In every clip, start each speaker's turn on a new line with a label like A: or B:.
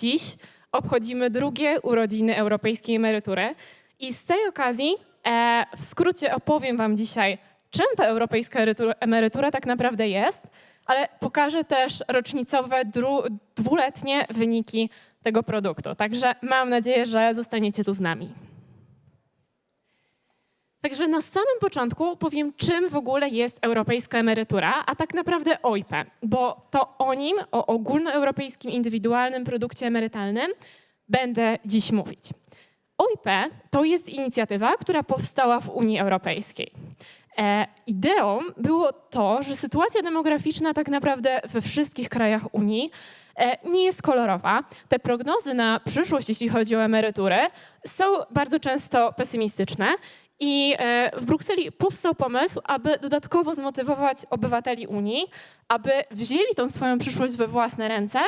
A: dziś obchodzimy drugie urodziny europejskiej emerytury i z tej okazji e, w skrócie opowiem Wam dzisiaj, czym ta europejska emerytura- tak naprawdę jest, ale pokażę też rocznicowe dwuletnie wyniki tego produktu. Także mam nadzieję, że zostaniecie tu z nami. Także na samym początku powiem, czym w ogóle jest europejska emerytura, a tak naprawdę OIP, bo to o nim, o ogólnoeuropejskim indywidualnym produkcie emerytalnym będę dziś mówić. OIP to jest inicjatywa, która powstała w Unii Europejskiej. E, ideą było to, że sytuacja demograficzna tak naprawdę we wszystkich krajach Unii e, nie jest kolorowa. Te prognozy na przyszłość, jeśli chodzi o emeryturę, są bardzo często pesymistyczne i e, w Brukseli powstał pomysł, aby dodatkowo zmotywować obywateli Unii, aby wzięli tą swoją przyszłość we własne ręce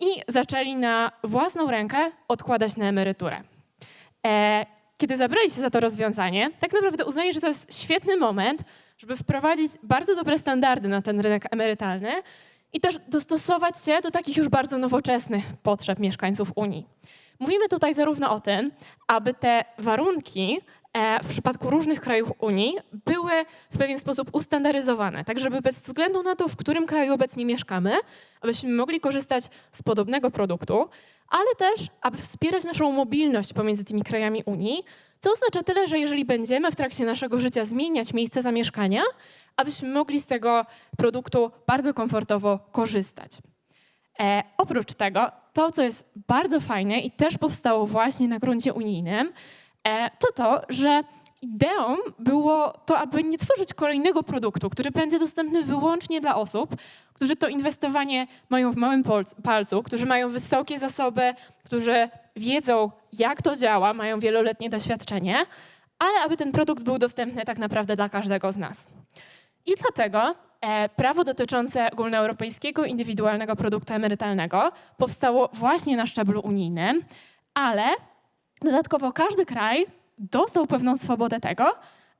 A: i zaczęli na własną rękę odkładać na emeryturę. E, kiedy zabrali się za to rozwiązanie, tak naprawdę uznali, że to jest świetny moment, żeby wprowadzić bardzo dobre standardy na ten rynek emerytalny i też dostosować się do takich już bardzo nowoczesnych potrzeb mieszkańców Unii. Mówimy tutaj zarówno o tym, aby te warunki w przypadku różnych krajów Unii były w pewien sposób ustandaryzowane, tak żeby bez względu na to, w którym kraju obecnie mieszkamy, abyśmy mogli korzystać z podobnego produktu, ale też, aby wspierać naszą mobilność pomiędzy tymi krajami Unii, co oznacza tyle, że jeżeli będziemy w trakcie naszego życia zmieniać miejsce zamieszkania, abyśmy mogli z tego produktu bardzo komfortowo korzystać. E, oprócz tego, to co jest bardzo fajne i też powstało właśnie na gruncie unijnym, e, to to, że ideą było to, aby nie tworzyć kolejnego produktu, który będzie dostępny wyłącznie dla osób, którzy to inwestowanie mają w małym palcu, którzy mają wysokie zasoby, którzy wiedzą, jak to działa, mają wieloletnie doświadczenie, ale aby ten produkt był dostępny tak naprawdę dla każdego z nas. I dlatego e, prawo dotyczące ogólnoeuropejskiego indywidualnego produktu emerytalnego powstało właśnie na szczeblu unijnym, ale dodatkowo każdy kraj dostał pewną swobodę tego,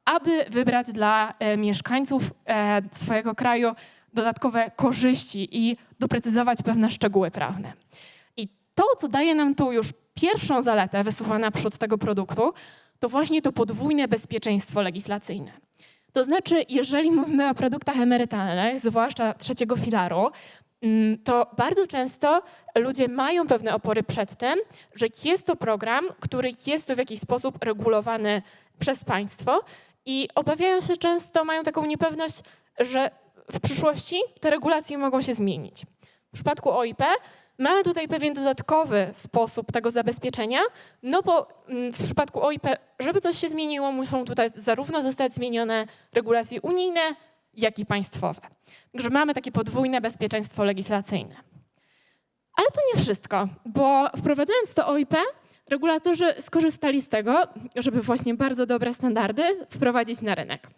A: aby wybrać dla e, mieszkańców e, swojego kraju dodatkowe korzyści i doprecyzować pewne szczegóły prawne. I to, co daje nam tu już pierwszą zaletę wysuwa naprzód tego produktu, to właśnie to podwójne bezpieczeństwo legislacyjne. To znaczy, jeżeli mówimy o produktach emerytalnych, zwłaszcza trzeciego filaru, to bardzo często ludzie mają pewne opory przed tym, że jest to program, który jest to w jakiś sposób regulowany przez państwo i obawiają się często, mają taką niepewność, że w przyszłości te regulacje mogą się zmienić. W przypadku OIP mamy tutaj pewien dodatkowy sposób tego zabezpieczenia, no bo mm, w przypadku OIP, żeby coś się zmieniło, muszą tutaj zarówno zostać zmienione regulacje unijne, jak i państwowe. Także mamy takie podwójne bezpieczeństwo legislacyjne. Ale to nie wszystko, bo wprowadzając to OIP, regulatorzy skorzystali z tego, żeby właśnie bardzo dobre standardy wprowadzić na rynek.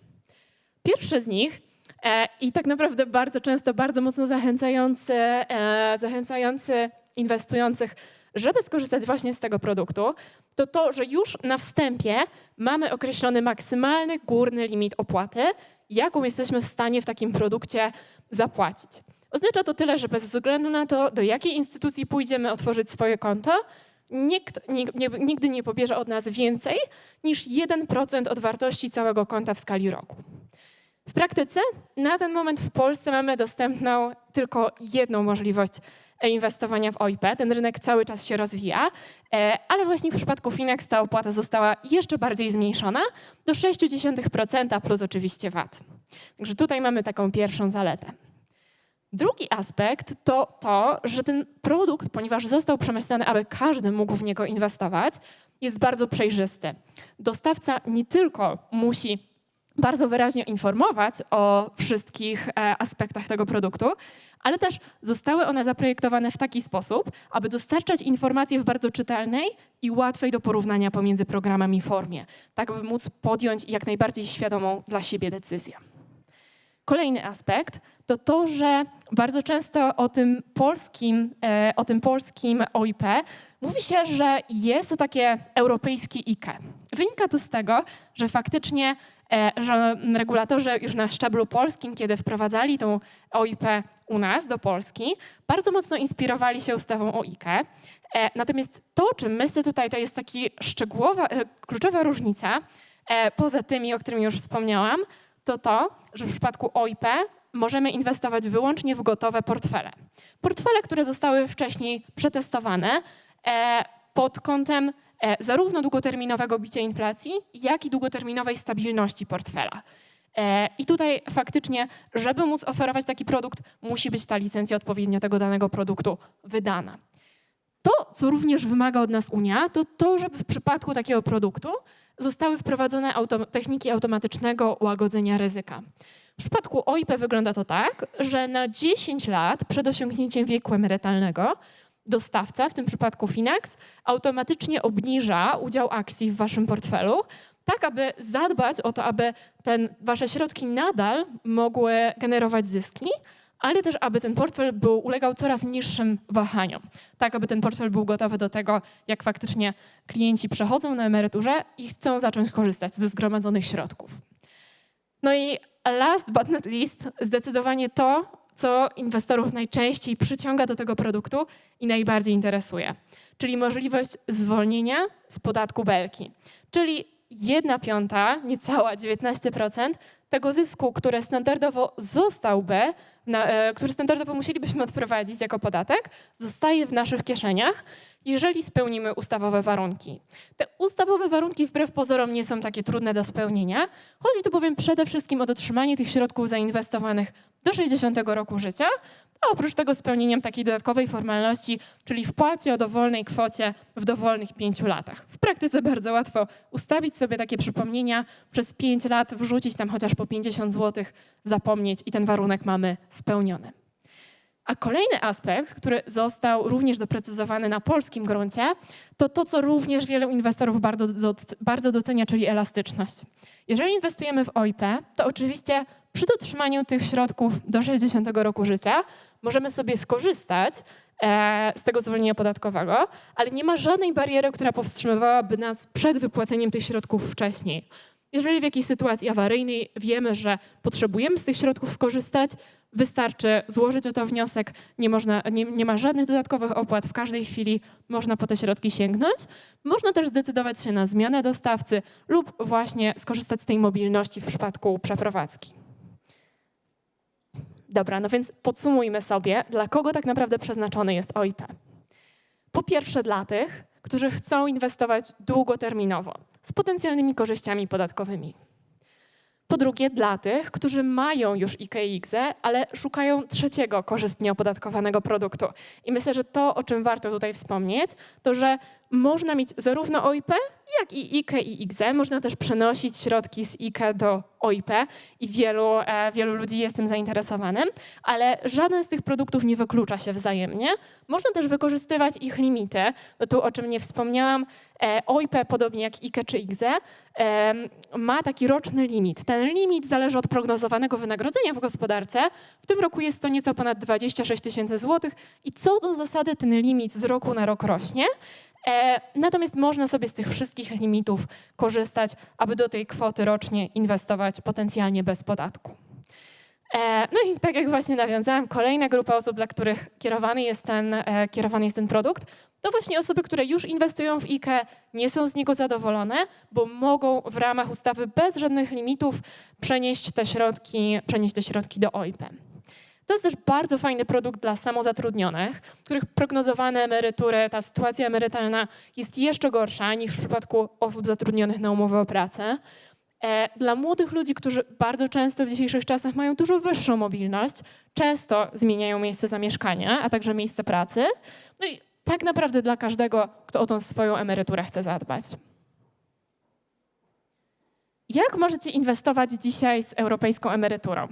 A: Pierwszy z nich e, i tak naprawdę bardzo często bardzo mocno zachęcający, e, zachęcający inwestujących, żeby skorzystać właśnie z tego produktu, to to, że już na wstępie mamy określony maksymalny górny limit opłaty, jaką jesteśmy w stanie w takim produkcie zapłacić. Oznacza to tyle, że bez względu na to, do jakiej instytucji pójdziemy otworzyć swoje konto, nikt nigdy nie pobierze od nas więcej niż 1% od wartości całego konta w skali roku. W praktyce na ten moment w Polsce mamy dostępną tylko jedną możliwość inwestowania w OIP. Ten rynek cały czas się rozwija, e, ale właśnie w przypadku Finex ta opłata została jeszcze bardziej zmniejszona do 0,6% plus oczywiście VAT. Także tutaj mamy taką pierwszą zaletę. Drugi aspekt to to, że ten produkt, ponieważ został przemyślany, aby każdy mógł w niego inwestować, jest bardzo przejrzysty. Dostawca nie tylko musi bardzo wyraźnie informować o wszystkich e, aspektach tego produktu, ale też zostały one zaprojektowane w taki sposób, aby dostarczać informacje w bardzo czytelnej i łatwej do porównania pomiędzy programami formie, tak aby móc podjąć jak najbardziej świadomą dla siebie decyzję. Kolejny aspekt to to, że bardzo często o tym polskim, e, o tym polskim OIP mówi się, że jest to takie europejskie IKE. Wynika to z tego, że faktycznie że regulatorzy już na szczeblu polskim, kiedy wprowadzali tą OIP u nas do Polski, bardzo mocno inspirowali się ustawą o IKE. E, Natomiast to, o czym myślę tutaj, to jest taki szczegółowa, e, kluczowa różnica, e, poza tymi, o których już wspomniałam, to to, że w przypadku OIP możemy inwestować wyłącznie w gotowe portfele. Portfele, które zostały wcześniej przetestowane e, pod kątem e, zarówno długoterminowego bicia inflacji, jak i długoterminowej stabilności portfela. E, I tutaj faktycznie, żeby móc oferować taki produkt, musi być ta licencja odpowiednio tego danego produktu wydana. To, co również wymaga od nas Unia, to to, żeby w przypadku takiego produktu zostały wprowadzone techniki automatycznego łagodzenia ryzyka. W przypadku OIP wygląda to tak, że na 10 lat przed osiągnięciem wieku emerytalnego dostawca, w tym przypadku Finax, automatycznie obniża udział akcji w waszym portfelu, tak aby zadbać o to, aby ten, wasze środki nadal mogły generować zyski, ale też aby ten portfel był, ulegał coraz niższym wahaniom, tak aby ten portfel był gotowy do tego, jak faktycznie klienci przechodzą na emeryturze i chcą zacząć korzystać ze zgromadzonych środków. No i last but not least, zdecydowanie to, co inwestorów najczęściej przyciąga do tego produktu i najbardziej interesuje, czyli możliwość zwolnienia z podatku belki, czyli 1 piąta, niecała 19% tego zysku, który standardowo zostałby, na, e, który standardowo musielibyśmy odprowadzić jako podatek, zostaje w naszych kieszeniach, jeżeli spełnimy ustawowe warunki. Te ustawowe warunki wbrew pozorom nie są takie trudne do spełnienia. Chodzi tu bowiem przede wszystkim o dotrzymanie tych środków zainwestowanych do 60 roku życia, a oprócz tego spełnieniem takiej dodatkowej formalności, czyli wpłacie o dowolnej kwocie w dowolnych pięciu latach. W praktyce bardzo łatwo ustawić sobie takie przypomnienia, przez pięć lat wrzucić tam chociaż po 50 zł, zapomnieć i ten warunek mamy spełniony. A kolejny aspekt, który został również doprecyzowany na polskim gruncie, to to, co również wielu inwestorów bardzo, bardzo docenia, czyli elastyczność. Jeżeli inwestujemy w OIP, to oczywiście przy dotrzymaniu tych środków do 60 roku życia możemy sobie skorzystać e, z tego zwolnienia podatkowego, ale nie ma żadnej bariery, która powstrzymywałaby nas przed wypłaceniem tych środków wcześniej. Jeżeli w jakiejś sytuacji awaryjnej wiemy, że potrzebujemy z tych środków skorzystać, wystarczy złożyć o to wniosek, nie, można, nie, nie, ma żadnych dodatkowych opłat, w każdej chwili można po te środki sięgnąć. Można też zdecydować się na zmianę dostawcy lub właśnie skorzystać z tej mobilności w przypadku przeprowadzki. Dobra, no więc podsumujmy sobie, dla kogo tak naprawdę przeznaczony jest OIP. Po pierwsze dla tych, którzy chcą inwestować długoterminowo z potencjalnymi korzyściami podatkowymi. Po drugie, dla tych, którzy mają już IKX, ale szukają trzeciego korzystnie opodatkowanego produktu. I myślę, że to, o czym warto tutaj wspomnieć, to że można mieć zarówno OIP, jak i IKE i IGZE. Można też przenosić środki z IKE do OIP i wielu, e, wielu ludzi jest tym zainteresowanym, ale żaden z tych produktów nie wyklucza się wzajemnie. Można też wykorzystywać ich limity. No tu, o czym nie wspomniałam, e, OIP, podobnie jak IKE czy IGZE, e, ma taki roczny limit. Ten limit zależy od prognozowanego wynagrodzenia w gospodarce. W tym roku jest to nieco ponad 26 tysięcy złotych i co do zasady ten limit z roku na rok rośnie. Natomiast można sobie z tych wszystkich limitów korzystać, aby do tej kwoty rocznie inwestować potencjalnie bez podatku. E, no i tak jak właśnie nawiązałam, kolejna grupa osób, dla których kierowany jest ten, e, kierowany jest ten produkt, to właśnie osoby, które już inwestują w IKE, nie są z niego zadowolone, bo mogą w ramach ustawy bez żadnych limitów przenieść te środki, przenieść te środki do OIP. To jest też bardzo fajny produkt dla samozatrudnionych, których prognozowane emerytury, ta sytuacja emerytalna jest jeszcze gorsza niż w przypadku osób zatrudnionych na umowę o pracę. E, dla młodych ludzi, którzy bardzo często w dzisiejszych czasach mają dużo wyższą mobilność, często zmieniają miejsce zamieszkania, a także miejsce pracy. No i tak naprawdę dla każdego, kto o tą swoją emeryturę chce zadbać. Jak możecie inwestować dzisiaj z europejską emeryturą?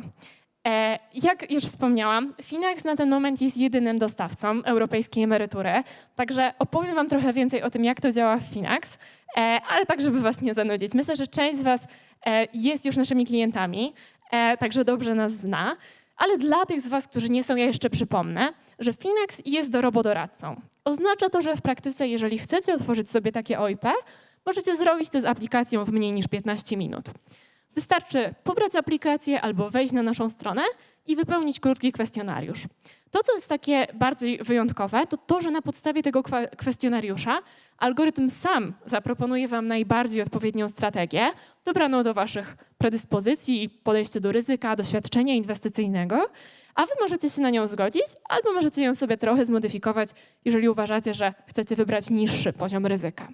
A: E, jak już wspomniałam, Finax na ten moment jest jedynym dostawcą europejskiej emerytury, także opowiem Wam trochę więcej o tym, jak to działa w Finax, e, ale tak, żeby Was nie zanudzić. Myślę, że część z Was e, jest już naszymi klientami, także dobrze nas zna, ale dla tych z Was, którzy nie są, ja jeszcze przypomnę, że Finax jest dorobodoradcą. Oznacza to, że w praktyce, jeżeli chcecie otworzyć sobie takie OIP, możecie zrobić to z aplikacją w mniej niż 15 minut. Wystarczy pobrać aplikację albo wejść na naszą stronę i wypełnić krótki kwestionariusz. To, co jest takie bardziej wyjątkowe, to to, że na podstawie tego kwestionariusza algorytm sam zaproponuje Wam najbardziej odpowiednią strategię, dobraną do Waszych predyspozycji, podejścia do ryzyka, doświadczenia inwestycyjnego, a Wy możecie się na nią zgodzić, albo możecie ją sobie trochę zmodyfikować, jeżeli uważacie, że chcecie wybrać niższy poziom ryzyka.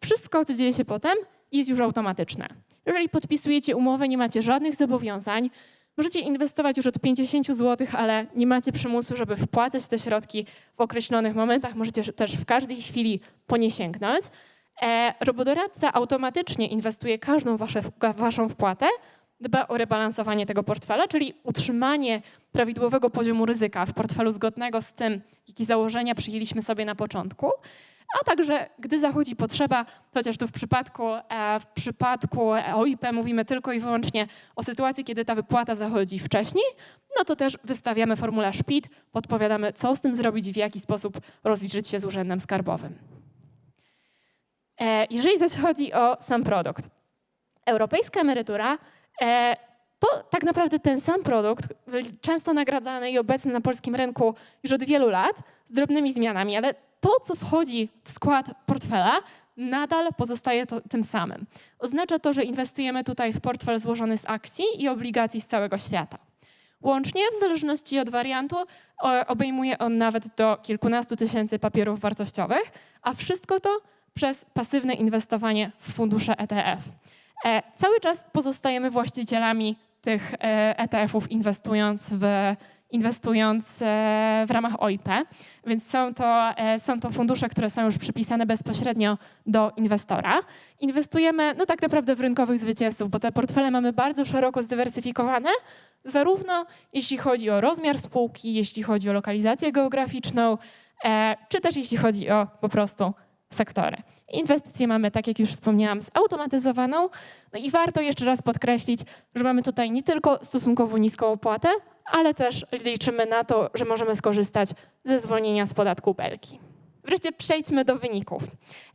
A: Wszystko, co dzieje się potem, jest już automatyczne. Jeżeli podpisujecie umowę, nie macie żadnych zobowiązań, możecie inwestować już od 50 zł, ale nie macie przymusu, żeby wpłacać te środki w określonych momentach. Możecie też w każdej chwili po nie sięgnąć. E, robodoradca automatycznie inwestuje każdą wasze, waszą wpłatę, dba o rebalansowanie tego portfela, czyli utrzymanie prawidłowego poziomu ryzyka w portfelu zgodnego z tym, jakie założenia przyjęliśmy sobie na początku, a także gdy zachodzi potrzeba, chociaż tu w przypadku, e, w przypadku OIP mówimy tylko i wyłącznie o sytuacji, kiedy ta wypłata zachodzi wcześniej, no to też wystawiamy formularz PIT, podpowiadamy, co z tym zrobić i w jaki sposób rozliczyć się z Urzędem Skarbowym. E, Jeżeli zaś chodzi o sam produkt, europejska emerytura e, to tak naprawdę ten sam produkt, często nagradzany i obecny na polskim rynku już od wielu lat, z drobnymi zmianami, ale to, co wchodzi w skład portfela, nadal pozostaje to, tym samym. Oznacza to, że inwestujemy tutaj w portfel złożony z akcji i obligacji z całego świata. Łącznie, w zależności od wariantu, obejmuje on nawet do kilkunastu tysięcy papierów wartościowych, a wszystko to przez pasywne inwestowanie w fundusze ETF. E, cały czas pozostajemy właścicielami tych e, ETF-ów, inwestując w, inwestując e, w ramach OIP, więc są to, e, są to fundusze, które są już przypisane bezpośrednio do inwestora. Inwestujemy no tak naprawdę w rynkowych zwycięzców, bo te portfele mamy bardzo szeroko zdywersyfikowane, zarówno jeśli chodzi o rozmiar spółki, jeśli chodzi o lokalizację geograficzną, e, czy też jeśli chodzi o po prostu sektory. Inwestycje mamy, tak jak już wspomniałam, zautomatyzowaną. No i warto jeszcze raz podkreślić, że mamy tutaj nie tylko stosunkowo niską opłatę, ale też liczymy na to, że możemy skorzystać ze zwolnienia z podatku belki. Wreszcie przejdźmy do wyników.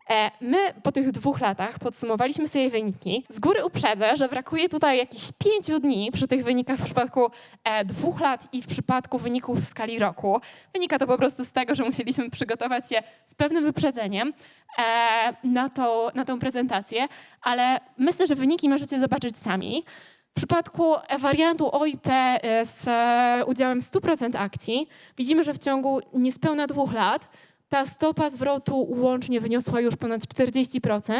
A: E, My po tych dwóch latach podsumowaliśmy sobie wyniki. Z góry uprzedzę, że brakuje tutaj jakichś pięciu dni przy tych wynikach w przypadku e, dwóch lat i w przypadku wyników w skali roku. Wynika to po prostu z tego, że musieliśmy przygotować się z pewnym wyprzedzeniem e, na, to, na tą prezentację, ale myślę, że wyniki możecie zobaczyć sami. W przypadku wariantu OIP e, z udziałem 100% akcji widzimy, że w ciągu niespełna dwóch lat ta stopa zwrotu łącznie wyniosła już ponad 40%,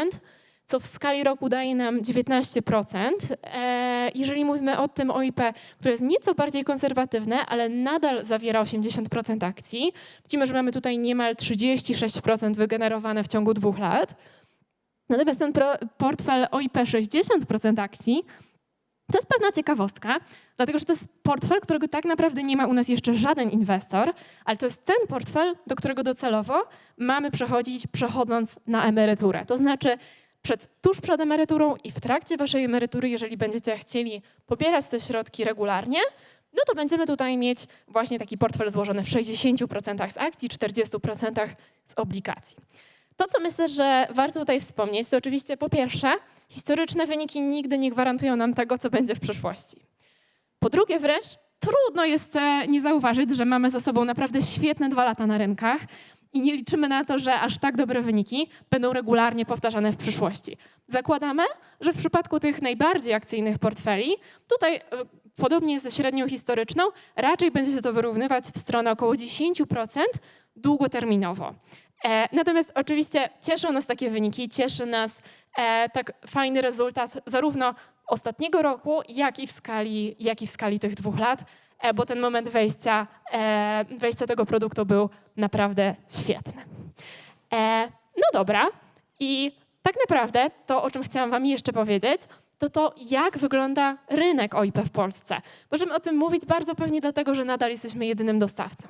A: co w skali roku daje nam 19%. E, Jeżeli mówimy o tym OIP, które jest nieco bardziej konserwatywne, ale nadal zawiera 80% akcji, widzimy, że mamy tutaj niemal 36% wygenerowane w ciągu dwóch lat. Natomiast ten portfel OIP 60% akcji to jest pewna ciekawostka, dlatego że to jest portfel, którego tak naprawdę nie ma u nas jeszcze żaden inwestor, ale to jest ten portfel, do którego docelowo mamy przechodzić, przechodząc na emeryturę. To znaczy, przed, tuż przed emeryturą i w trakcie waszej emerytury, jeżeli będziecie chcieli pobierać te środki regularnie, no to będziemy tutaj mieć właśnie taki portfel złożony w 60% z akcji, 40% z obligacji. To, co myślę, że warto tutaj wspomnieć, to oczywiście po pierwsze, historyczne wyniki nigdy nie gwarantują nam tego, co będzie w przyszłości. Po drugie wręcz, trudno jest e, nie zauważyć, że mamy za sobą naprawdę świetne dwa lata na rynkach i nie liczymy na to, że aż tak dobre wyniki będą regularnie powtarzane w przyszłości. Zakładamy, że w przypadku tych najbardziej akcyjnych portfeli, tutaj e, podobnie ze średnią historyczną, raczej będzie się to wyrównywać w stronę około 10% długoterminowo. E, natomiast oczywiście cieszą nas takie wyniki, cieszy nas e, tak fajny rezultat zarówno ostatniego roku, jak i w skali, jak i w skali tych dwóch lat, e, bo ten moment wejścia, wejścia tego produktu był naprawdę świetny. No dobra, i tak naprawdę to, o czym chciałam Wam jeszcze powiedzieć, to to, jak wygląda rynek OIP w Polsce. Możemy o tym mówić bardzo pewnie dlatego, że nadal jesteśmy jedynym dostawcą.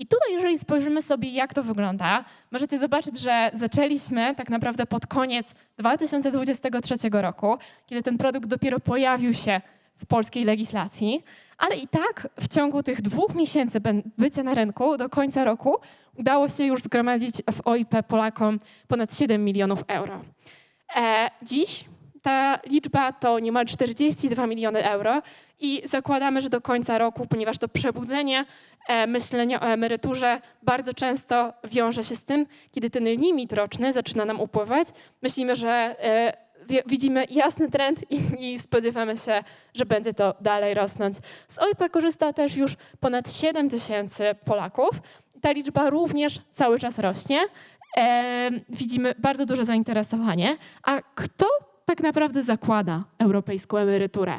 A: I tutaj, jeżeli spojrzymy sobie, jak to wygląda, możecie zobaczyć, że zaczęliśmy tak naprawdę pod koniec 2023 roku, kiedy ten produkt dopiero pojawił się w polskiej legislacji, ale i tak w ciągu tych dwóch miesięcy bycia na rynku do końca roku udało się już zgromadzić w OIP Polakom ponad 7 milionów euro. E, dziś Ta liczba to niemal 42 miliony euro i zakładamy, że do końca roku, ponieważ to przebudzenie e, myślenia o emeryturze bardzo często wiąże się z tym, kiedy ten limit roczny zaczyna nam upływać, myślimy, że e, wi- widzimy jasny trend i, i spodziewamy się, że będzie to dalej rosnąć. Z OIP korzysta też już ponad 7 tysięcy Polaków. Ta liczba również cały czas rośnie. E, widzimy bardzo duże zainteresowanie. A kto tak naprawdę zakłada europejską emeryturę?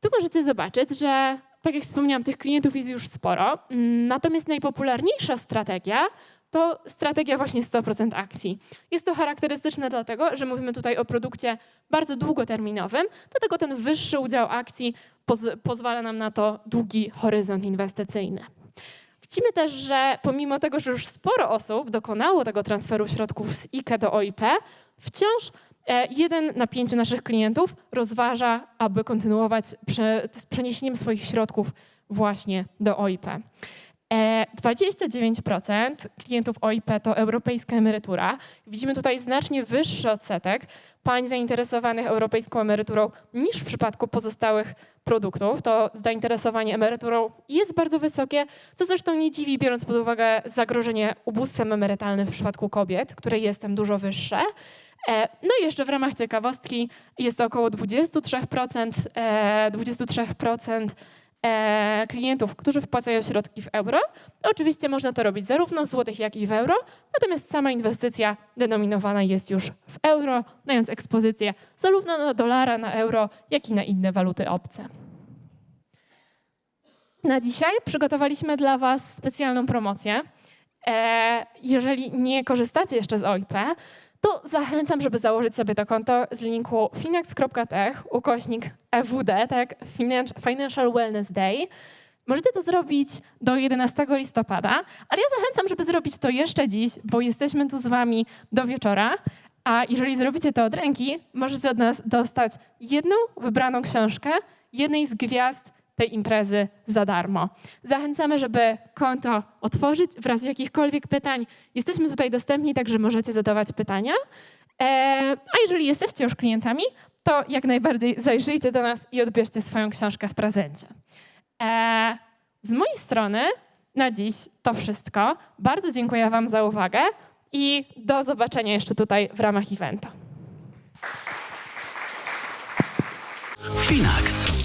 A: Tu możecie zobaczyć, że tak jak wspomniałam, tych klientów jest już sporo. Mm, Natomiast najpopularniejsza strategia to strategia właśnie 100% akcji. Jest to charakterystyczne dlatego, że mówimy tutaj o produkcie bardzo długoterminowym, dlatego ten wyższy udział akcji poz- pozwala nam na to długi horyzont inwestycyjny. Widzimy też, że pomimo tego, że już sporo osób dokonało tego transferu środków z IKE do OIP, wciąż e, jeden na pięciu naszych klientów rozważa, aby kontynuować z przeniesieniem swoich środków właśnie do OIP. E, 29% klientów OIP to europejska emerytura. Widzimy tutaj znacznie wyższy odsetek pań zainteresowanych europejską emeryturą niż w przypadku pozostałych produktów. To zainteresowanie emeryturą jest bardzo wysokie, co zresztą nie dziwi, biorąc pod uwagę zagrożenie ubóstwem emerytalnym w przypadku kobiet, które jest tam dużo wyższe. E, No i jeszcze w ramach ciekawostki jest około 23%, e, 23% e, klientów, którzy wpłacają środki w euro. Oczywiście można to robić zarówno w złotych, jak i w euro, natomiast sama inwestycja denominowana jest już w euro, dając ekspozycję zarówno na dolara, na euro, jak i na inne waluty obce. Na dzisiaj przygotowaliśmy dla Was specjalną promocję. E, jeżeli nie korzystacie jeszcze z OIP, to zachęcam, żeby założyć sobie to konto z linku finax.tech ukośnik EWD, tak, Finan- Financial Wellness Day. Możecie to zrobić do 11 listopada, ale ja zachęcam, żeby zrobić to jeszcze dziś, bo jesteśmy tu z Wami do wieczora. A jeżeli zrobicie to od ręki, możecie od nas dostać jedną wybraną książkę jednej z gwiazd tej imprezy za darmo. Zachęcamy, żeby konto otworzyć w razie jakichkolwiek pytań. Jesteśmy tutaj dostępni, także możecie zadawać pytania. E, a jeżeli jesteście już klientami, to jak najbardziej zajrzyjcie do nas i odbierzcie swoją książkę w prezencie. E, z mojej strony na dziś to wszystko. Bardzo dziękuję Wam za uwagę i do zobaczenia jeszcze tutaj w ramach eventu.
B: Finax.